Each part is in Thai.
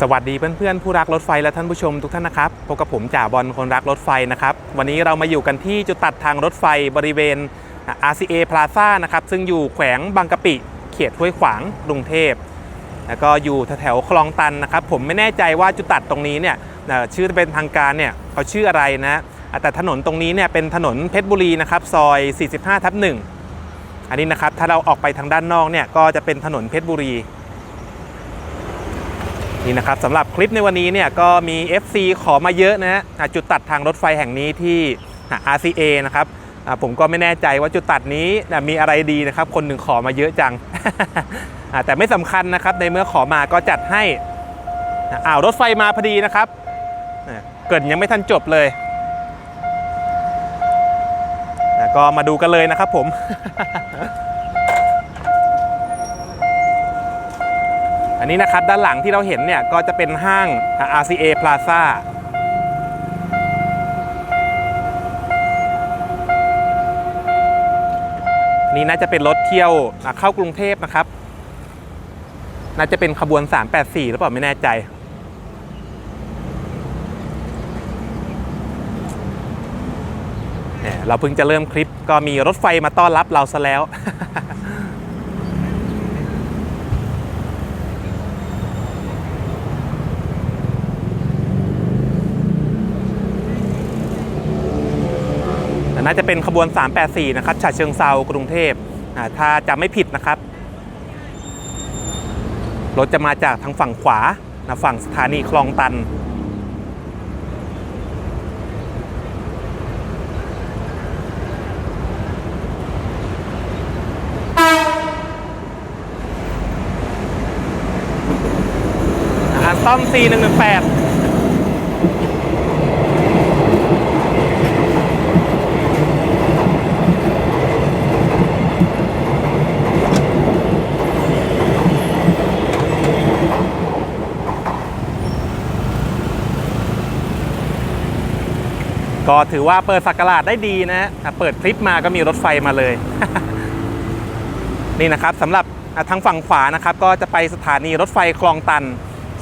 สวัสดีเพื่อนๆผู้รักรถไฟและท่านผู้ชมทุกท่านนะครับพบกับผมจ่าบอลคนรักรถไฟนะครับ วันนี้เรามาอยู่กันที่จุดตัดทางรถไฟบริเวณ RCA Plaza นะครับ ซึ่งอยู่แขวงบางกะปิ เขตห้วยขวางกรุงเทพแล้วก็อยู่แถวๆคลองตันนะครับ ผมไม่แน่ใจว่าจุดตัดตรงนี้เนี่ยชื่อเป็นทางการเนี่ยเขาชื่ออะไรนะอะแต่ถนนตรงนี้เนี่ยเป็นถนนเพชรบุรีนะครับซอย 45ทับ1อันนี้นะครับถ้าเราออกไปทางด้านนอกเนี่ยก็จะเป็นถนนเพชรบุรี นี่นะครับสำหรับคลิปในวันนี้เนี่ยก็มี FC ขอมาเยอะนะฮะจุดตัดทางรถไฟแห่งนี้ที่อะ RCA นะครับผมก็ไม่แน่ใจว่าจุดตัดนี้มีอะไรดีนะครับ คนหนึ่งขอมาเยอะจัง แต่ไม่สำคัญนะครับในเมื่อขอมาก็จัดให้อ่าวรถไฟมาพอดีนะครับ เกิดยังไม่ทันจบเลยก็มาดูกันเลยนะครับผม อันนี้นะครับด้านหลังที่เราเห็นเนี่ยก็จะเป็นห้าง RCA Plaza นี่น่าจะเป็นรถเที่ยวเข้ากรุงเทพนะครับ น่าจะเป็นขบวน 384 หรือเปล่าไม่แน่ใจเนี่ยเราเพิ่งจะเริ่มคลิปก็มีรถไฟมาต้อนรับเราซะแล้ว น่าจะเป็นขบวน 384 นะครับฉะเชิงเซากรุงเทพถ้าจำไม่ผิดนะครับ รถจะมาจากทางฝั่งขวานะฝั่งสถานีคลองตันอาซ่อม C118 ก็ถือว่าเปิดสักราชได้ดีนะฮะเปิดคลิปมาก็มีรถไฟมาเลย นี่นะครับสำหรับทางฝั่งขวานะครับก็จะไปสถานีรถไฟคลองตัน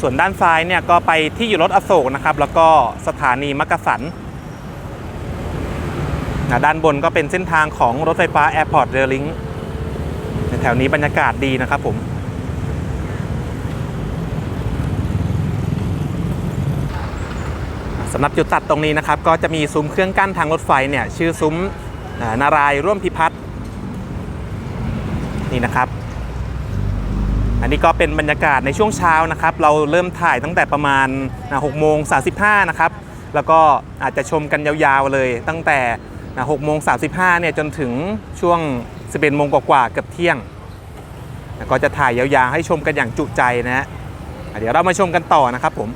ส่วนด้านซ้ายเนี่ยก็ไปที่อยู่รถอโศกนะครับ แล้วก็สถานีมักกะสันด้านบนก็เป็นเส้นทางของรถไฟฟ้า Airport Rail Link แถวนี้บรรยากาศดีนะครับผม สำหรับจุดตัดตรงนี้นะครับ ก็จะมีซุ้มเครื่องกั้นทางรถไฟเนี่ยชื่อซุ้มนารายร่วมพิพัฒน์นี่นะครับ อันนี้ก็เป็นบรรยากาศในช่วงเช้านะครับ เราเริ่มถ่ายตั้งแต่ประมาณ6โมง35นะครับแล้วก็อาจจะชมกันยาวๆเลย ตั้งแต่6โมง35เนี่ยจนถึงช่วง 11โมงกว่าๆเกือบเที่ยง ก็จะถ่ายยาวๆให้ชมกันอย่างจุใจนะฮะเดี๋ยวเรามาชมกันต่อนะครับผม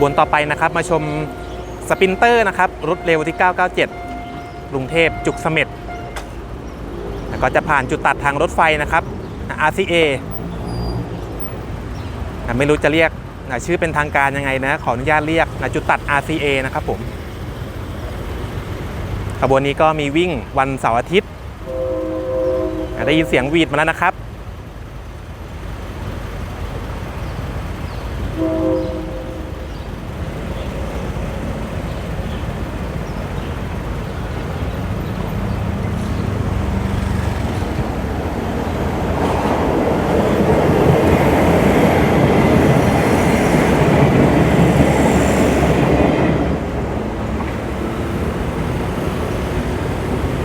บวนต่อไปนะครับ มาชมสปินเตอร์นะครับรถเร็วที่ 997กรุงเทพจุกเสม็ดแล้วก็จะผ่านจุดตัดทางรถไฟนะครับ RCA ไม่รู้จะเรียกชื่อเป็นทางการยังไงนะ ขออนุญาตเรียกจุดตัด RCA นะครับผมขบวนนี้ก็มีวิ่งวันเสาร์อาทิตย์ ได้ยินเสียงวีดมาแล้วนะครับ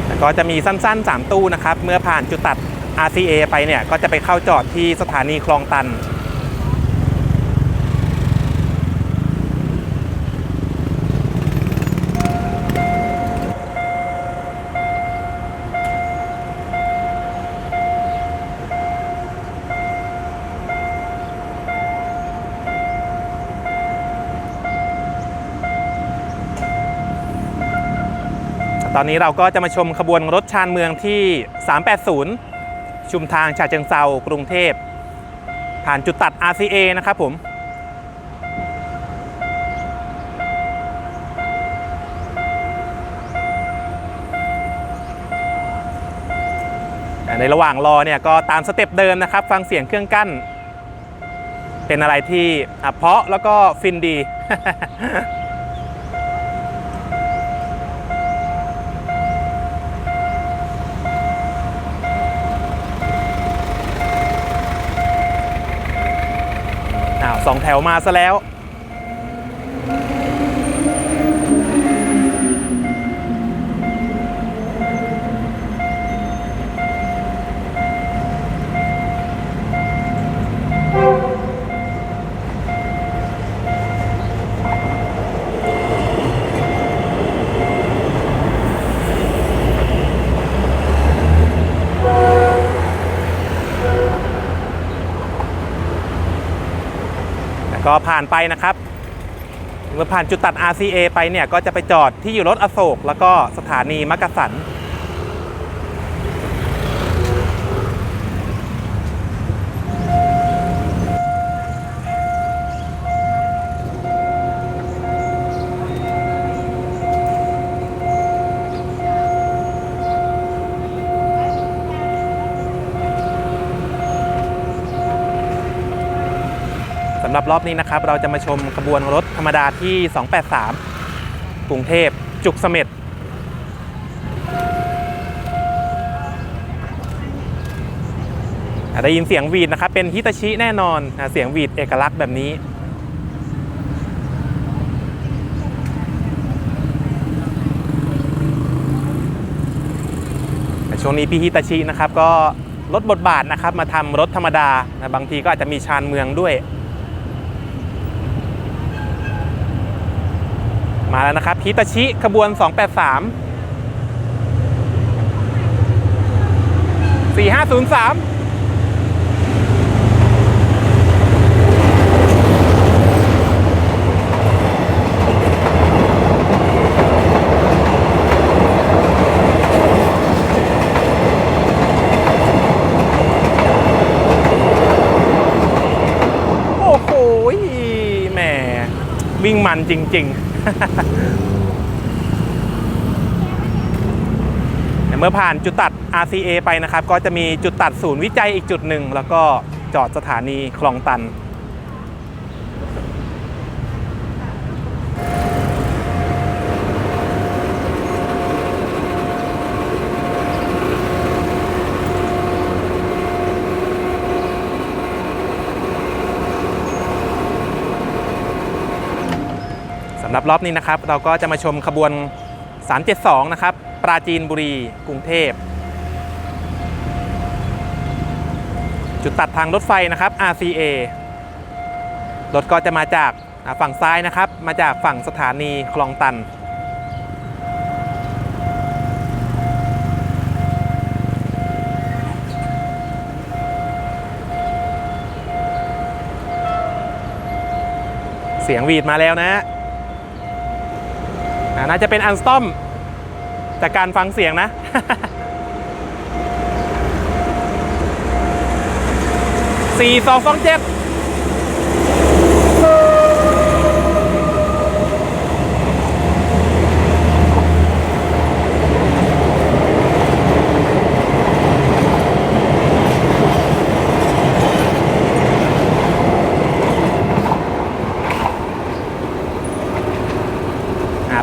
ก็ จะมีสั้นๆ 3 ตู้นะครับ เมื่อผ่านจุดตัด RCA ไปเนี่ย ก็จะไปเข้าจอดที่สถานีคลองตัน ตอนนี้เราก็จะมาชมขบวนรถชานเมืองที่ 380 ชุมทางฉะเชิงเซากรุงเทพ ผ่านจุดตัด RCA นะครับผมในระหว่างรอเนี่ยก็ตามสเต็ปเดิมนะครับ ฟังเสียงเครื่องกั้น เป็นอะไรที่เพาะแล้วก็ฟินดี อ้าวสองแถวมาซะแล้วานไปนะครับเมื่อผ่านจุดตัด RCA ไปเนี่ยก็จะไปจอดที่อยู่รถอโศก แล้วก็สถานีมักกะสัน รอบนี้นะครับเราจะมาชมขบวนรถธรรมดาที่ 283 กรุงเทพจุกเสม็ดอะได้ยินเสียงวีดนะครับ เป็นฮิตาชิแน่นอนเสียงวีดเอกลักษณ์แบบนี้ ช่วงนี้พี่ฮิตาชินะครับก็ลดบทบาทนะครับมาทำรถธรรมดา บางทีก็อาจจะมีชานเมืองด้วย มาแล้วนะครับฮิตาชิขบวน 283 4503วิ่งมันจริง ๆ เมื่อผ่านจุดตัด RCA ไปนะครับ ก็จะมีจุดตัดศูนย์วิจัยอีกจุดหนึ่ง แล้วก็จอดสถานีคลองตัน รับรอบนี้นะครับ เราก็จะมาชมขบวน 372 นะครับ ปราจีนบุรี กรุงเทพ จุดตัดทางรถไฟนะครับ RCA รถก็จะมาจากฝั่งซ้ายนะครับ มาจากฝั่งสถานีคลองตัน เสียงวีดมาแล้วนะฮะ น่าจะเป็นอันสตอมจากการฟังเสียงนะสี่สองฟอ4 2 2 7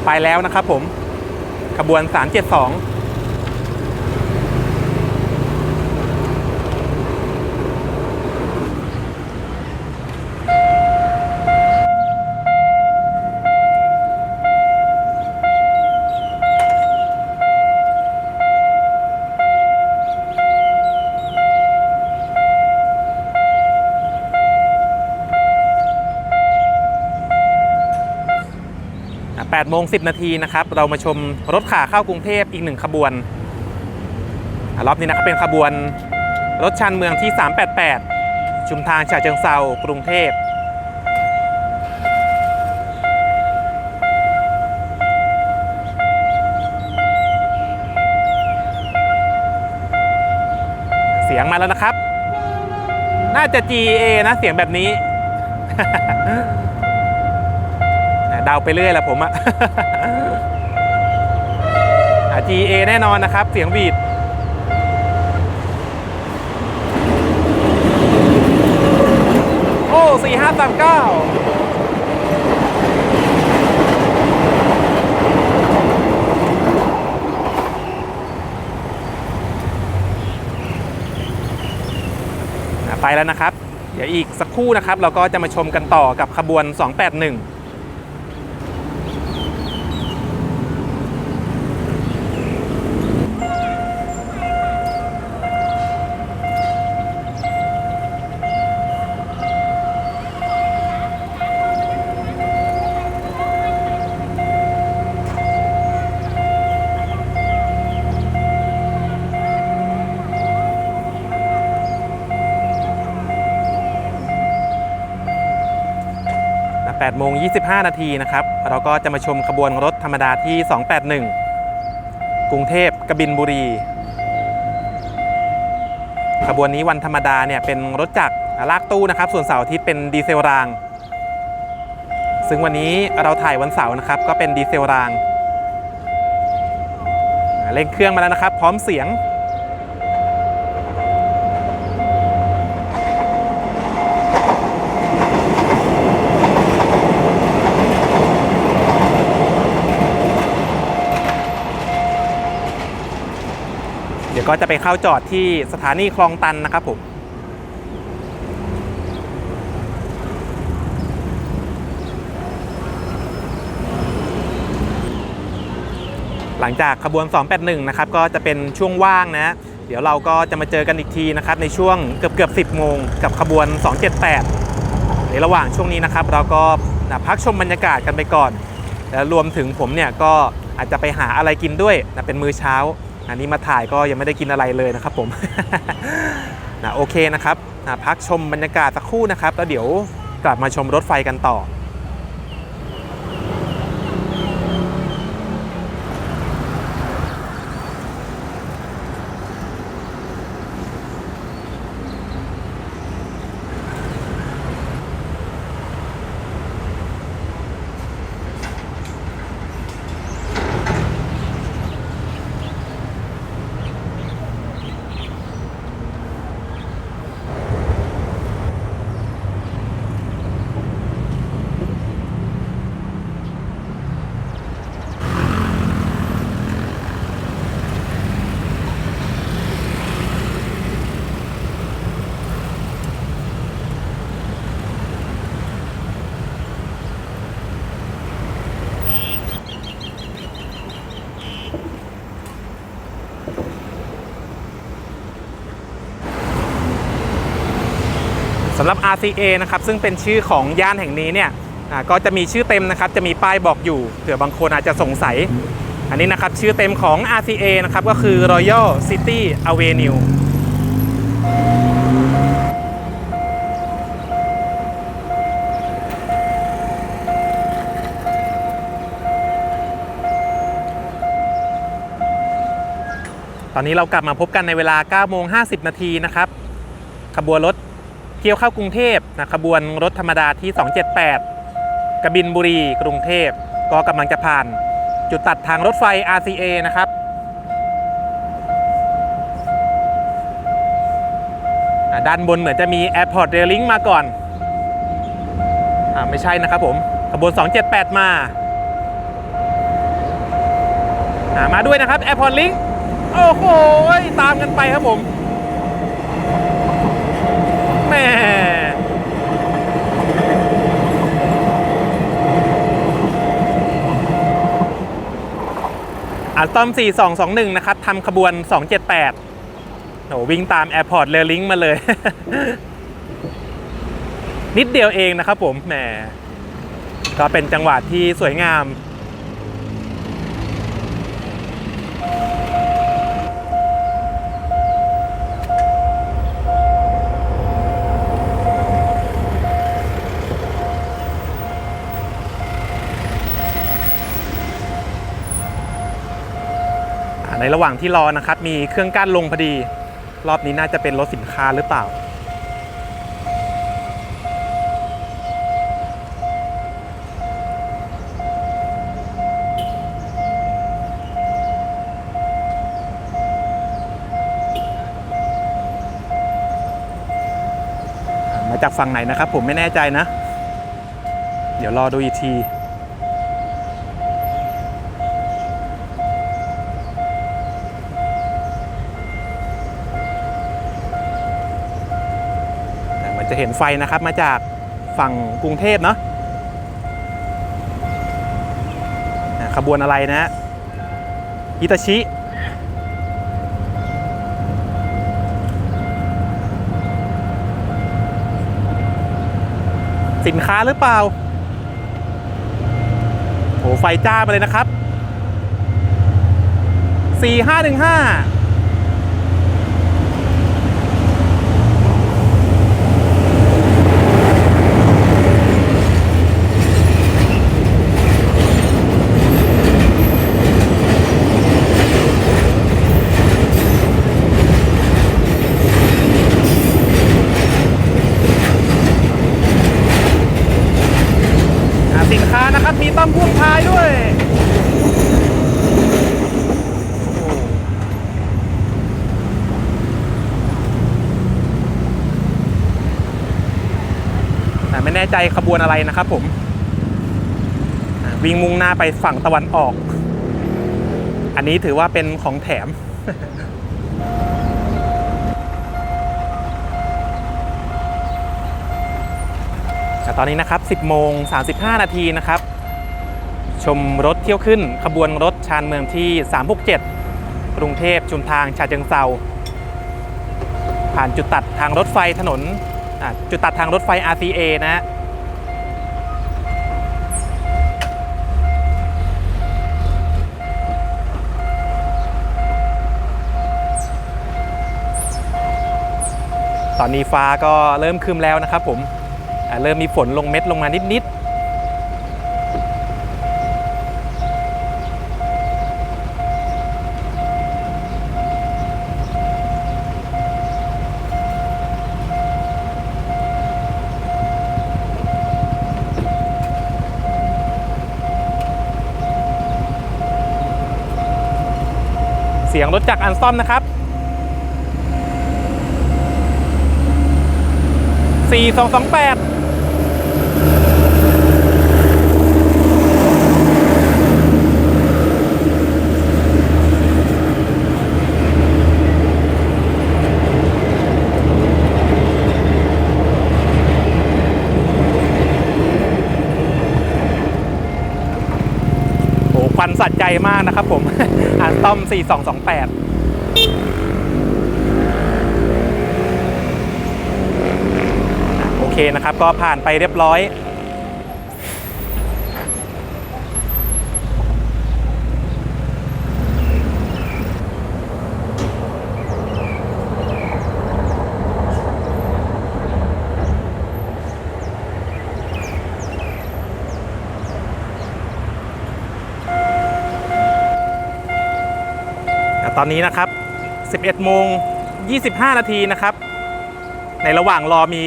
ไปแล้วนะครับผมขบวน 372 8โมง10 นาทีนะครับ เรามาชมรถขาเข้ากรุงเทพอีกหนึ่งขบวน รอบนี้นะครับเป็นขบวนรถชันเมืองที่ 388 ชุมทางฉะเชิงเซากรุงเทพเสียงมาแล้วนะครับ น่าจะ GA นะเสียงแบบนี้ ดาไปเรื่อยแหละผมอะ GA แน่นอนนะครับ เสียงบีดโอ้สี่ห้าสามเก้าไปแล้วนะครับ เดี๋ยวอีกสักครู่นะครับ เราก็จะมาชมกันต่อกับขบวน 281 8โมง25 นาทีนะครับ เราก็จะมาชมขบวนรถธรรมดาที่ 281 กรุงเทพกบินบุรี ขบวนนี้วันธรรมดาเนี่ยเป็นรถจักรลากตู้นะครับ ส่วนเสาร์อาทิตย์เป็นดีเซลราง ซึ่งวันนี้เราถ่ายวันเสาร์นะครับก็เป็นดีเซลราง เร่งเครื่องมาแล้วนะครับ พร้อมเสียง ก็จะไปเข้าจอดที่สถานีคลองตันนะครับผมหลังจากขบวน 281 นะครับ ก็จะเป็นช่วงว่างนะ เดี๋ยวเราก็จะมาเจอกันอีกทีนะครับ ในช่วงเกือบเกือบ 10 โมงกับขบวน 278 ในระหว่างช่วงนี้นะครับ เราก็พักชมบรรยากาศกันไปก่อน แล้วรวมถึงผมเนี่ยก็อาจจะไปหาอะไรกินด้วยนะเป็นมื้อเช้า อันนี้มาถ่ายก็ยังไม่ได้กินอะไรเลยนะครับผมนะโอเคนะครับนะพักชมบรรยากาศสักครู่นะครับ แล้วเดี๋ยวกลับมาชมรถไฟกันต่อำหรับ RCA นะครับซึ่งเป็นชื่อของย่านแห่งนี้เนี่ยก็จะมีชื่อเต็มนะครับจะมีป้ายบอกอยู่เผื่อบางคนอาจจะสงสัย อันนี้นะครับชื่อเต็มของ RCA นะครับก็คือ Royal City Avenue ตอนนี้เรากลับมาพบกันในเวลา 9 โมง 50 นาทีนะครับ ขบวนรถ เที่ยวเข้ากรุงเทพนะขบวนรถธรรมดาที่ 278 กบินบุรีกรุงเทพก็กำลังจะผ่าน จุดตัดทางรถไฟ RCA นะครับด้านบนเหมือนจะมี Airport Railing มาก่อนอไม่ใช่นะครับผมขบวน 278 มา มาด้วยนะครับ Airport Link โอ้โห ตามกันไปครับผม ม่อัลตอม 4221 นะครับทำขบวน 278โหวิ่งตามแอร์พอร์ตเรลลิงมาเลย นิดเดียวเองนะครับผมแหมก็เป็นจังหวะที่สวยงาม ระหว่างที่รอนะครับ มีเครื่องกั้นลงพอดี รอบนี้น่าจะเป็นรถสินค้าหรือเปล่า มาจากฝั่งไหนนะครับผมไม่แน่ใจนะ เดี๋ยวรอดูอีกที แต่มัน จะเห็นไฟนะครับมาจากฝั่งกรุงเทพเนาะขบวนอะไรนะฮิตาชิสินค้าหรือเปล่าโอ้ไฟจ้าไปเลยนะครับ 4515 อ่าสินค้านะครับ มีต้อมพ่วงท้ายด้วยแต่ไม่แน่ใจขบวนอะไรนะครับผม วิ่งมุ่งหน้าไปฝั่งตะวันออก อันนี้ถือว่าเป็นของแถมแต่ตอนนี้นะครับ 10 โมง 35 นาทีนะครับ ชมรถเที่ยวขึ้นขบวนรถชานเมืองที่ 367 กรุงเทพชุมทางชาเชิงเซาผ่านจุดตัดทางรถไฟถนนจุดตัดทางรถไฟ RCA นะฮะตอนนี้ฟ้าก็เริ่มครึมแล้วนะครับผม เริ่มมีฝนลงเม็ดลงมานิด ๆ สียงรถจากอันซ่อมนะครับ 4228 สัดใจมากนะครับผมอันต้อม 4228โอเคนะครับก็ผ่านไปเรียบร้อย ตอนนี้นะครับ 11โมง25 นาทีนะครับ ในระหว่างรอมี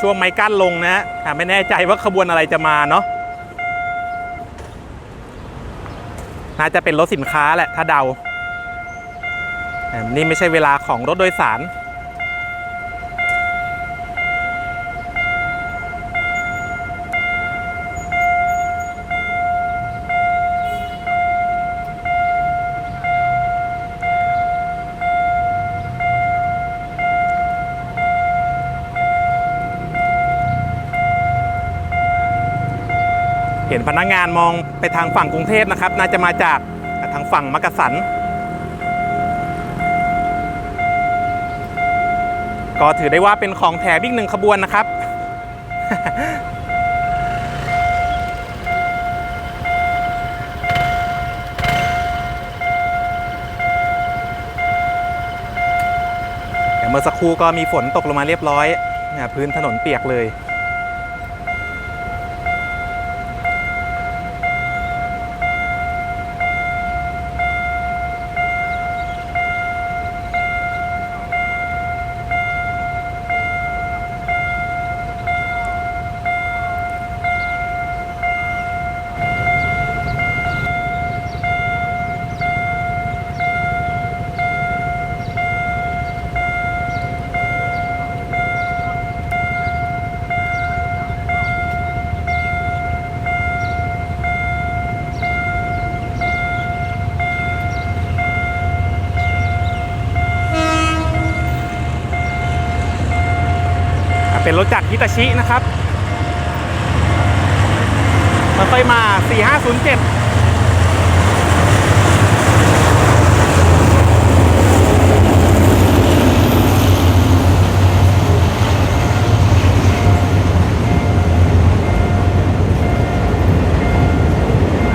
ช่วงไม้กั้นลงนะฮะไม่แน่ใจว่าขบวนอะไรจะมาเนาะน่าจะเป็นรถสินค้าแหละถ้าเดา นี่ไม่ใช่เวลาของรถโดยสาร ห็นพนักงานมองไปทางฝั่งกรุงเทพนะครับ น่าจะมาจากทางฝั่งมักกะสัน ก็ถือได้ว่าเป็นของแถมอีกหนึ่งขบวนนะครับแต่เมื่อสักครู่ก็มีฝนตกลงมาเรียบร้อยเนี่ยพื้นถนนเปียกเลย เป็นรถจากฮิตาชินะครับค่อยมา 4507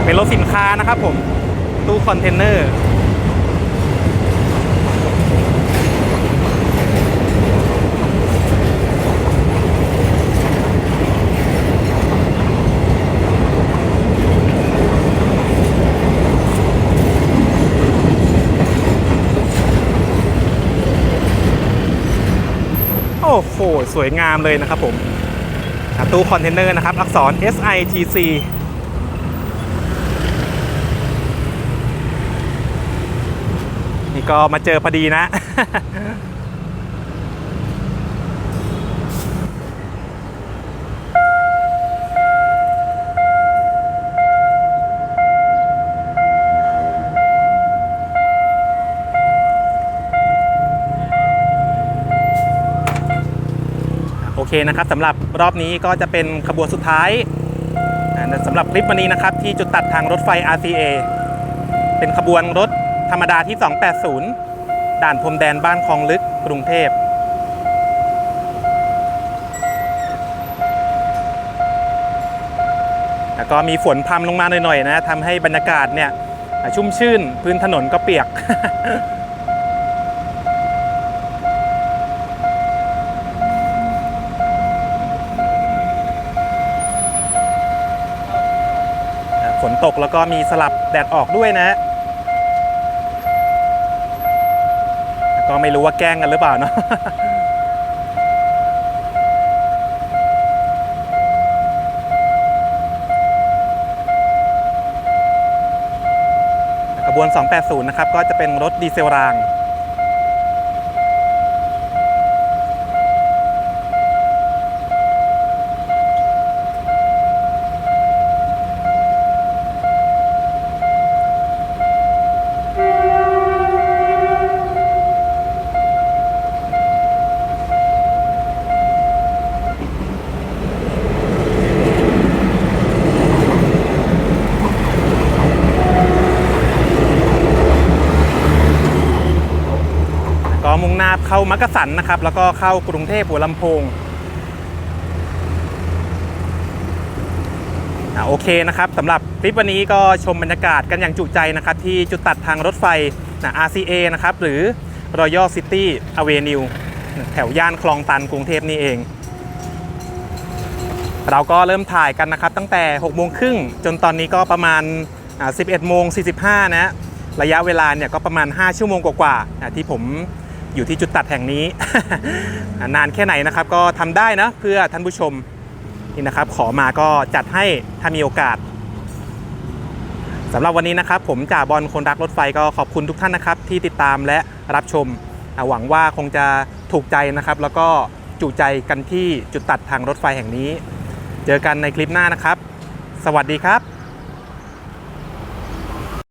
เป็นรถสินค้านะครับผมตู้คอนเทนเนอร์ อ้โห สวยงามเลยนะครับผมตู้คอนเทนเนอร์นะครับ อักษร SITC นี่ก็มาเจอพอดีนะ เคนะครับสำหรับรอบนี้ก็จะเป็นขบวนสุดท้ายสำหรับคลิปวันนี้นะครับ ที่จุดตัดทางรถไฟ RCA เป็นขบวนรถธรรมดาที่ 280 ด่านพรมแดนบ้านคลองลึกกรุงเทพแล้วก็มีฝนพรำลงมาหน่อยๆนะทำให้บรรยากาศเนี่ยชุ่มชื่นพื้นถนนก็เปียก อ่าฝน ตกแล้วก็มีสลับแดดออกด้วยนะ ก็ไม่รู้ว่าแกล้งกันหรือเปล่าเนาะขบวน 280 นะครับ ก็จะเป็นรถดีเซลราง ก็มุ่งหน้าเข้ามั กกะสันนะครับ แล้วก็เข้ากรุงเทพหัวลำโพงอ่าโอเคนะครับสำหรับคลิปวันนี้ก็ชมบรรยากาศกันอย่างจุใจนะครับ ที่จุดตัดทางรถไฟนะ RCA นะครับ หรือ Royal City Avenue แถวย่านคลองตันกรุงเทพนี่เอง เราก็เริ่มถ่ายกันนะครับ ตั้งแต่6โมงครึ่งจนตอนนี้ก็ประมาณ 11โมง45 นะ ระยะเวลาเนี่ยก็ประมาณ 5 ชั่วโมงกว่าๆที่ผม อยู่ที่จุดตัดแห่งนี้ นานแค่ไหนนะครับ ก็ทำได้นะเพื่อท่านผู้ชมนี่นะครับ ขอมาก็จัดให้ถ้ามีโอกาสสำหรับวันนี้นะครับ ผมจ่าบอลคนรักรถไฟก็ขอบคุณทุกท่านนะครับ ที่ติดตามและรับชม หวังว่าคงจะถูกใจนะครับ แล้วก็จุใจกันที่จุดตัดทางรถไฟแห่งนี้ เจอกันในคลิปหน้านะครับ สวัสดีครับ